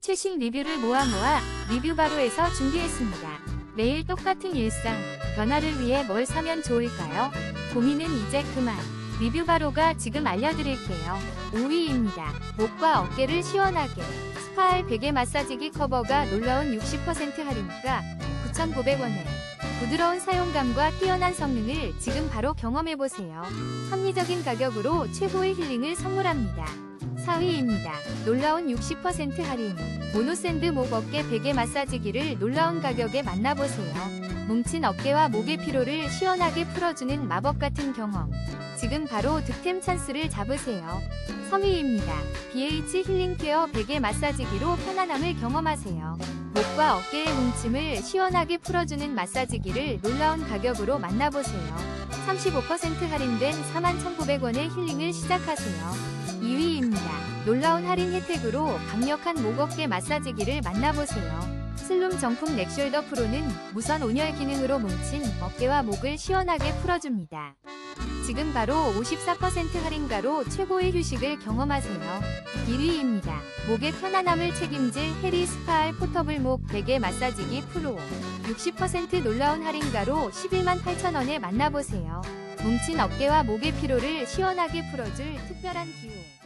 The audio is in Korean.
최신 리뷰를 모아 모아 리뷰 바로에서 준비했습니다. 매일 똑같은 일상, 변화를 위해 뭘 사면 좋을까요? 고민은 이제 그만. 리뷰 바로가 지금 알려드릴게요. 5위입니다. 목과 어깨를 시원하게. 스파알 베개 마사지기 커버가 놀라운 60% 할인가 9,900원에 부드러운 사용감과 뛰어난 성능을 지금 바로 경험해보세요. 합리적인 가격으로 최고의 힐링을 선물합니다. 4위입니다. 놀라운 60% 할인. 모노샌드 목 어깨 베개 마사지기를 놀라운 가격에 만나보세요. 뭉친 어깨와 목의 피로를 시원하게 풀어주는 마법 같은 경험. 지금 바로 득템 찬스를 잡으세요. 3위입니다. BH 힐링 케어 베개 마사지기로 편안함을 경험하세요. 목과 어깨의 뭉침을 시원하게 풀어주는 마사지기를 놀라운 가격으로 만나보세요. 35% 할인된 41,900원의 힐링을 시작하세요. 2위입니다. 놀라운 할인 혜택으로 강력한 목 어깨 마사지기를 만나보세요. 슬룸 정품 넥숄더 프로는 무선 온열 기능으로 뭉친 어깨와 목을 시원하게 풀어줍니다. 지금 바로 54% 할인가로 최고의 휴식을 경험하세요. 1위입니다. 목의 편안함을 책임질 해리 스파알 포터블 목 베개 마사지기 프로. 60% 놀라운 할인가로 11만 8천원에 만나보세요. 뭉친 어깨와 목의 피로를 시원하게 풀어줄 특별한 기호.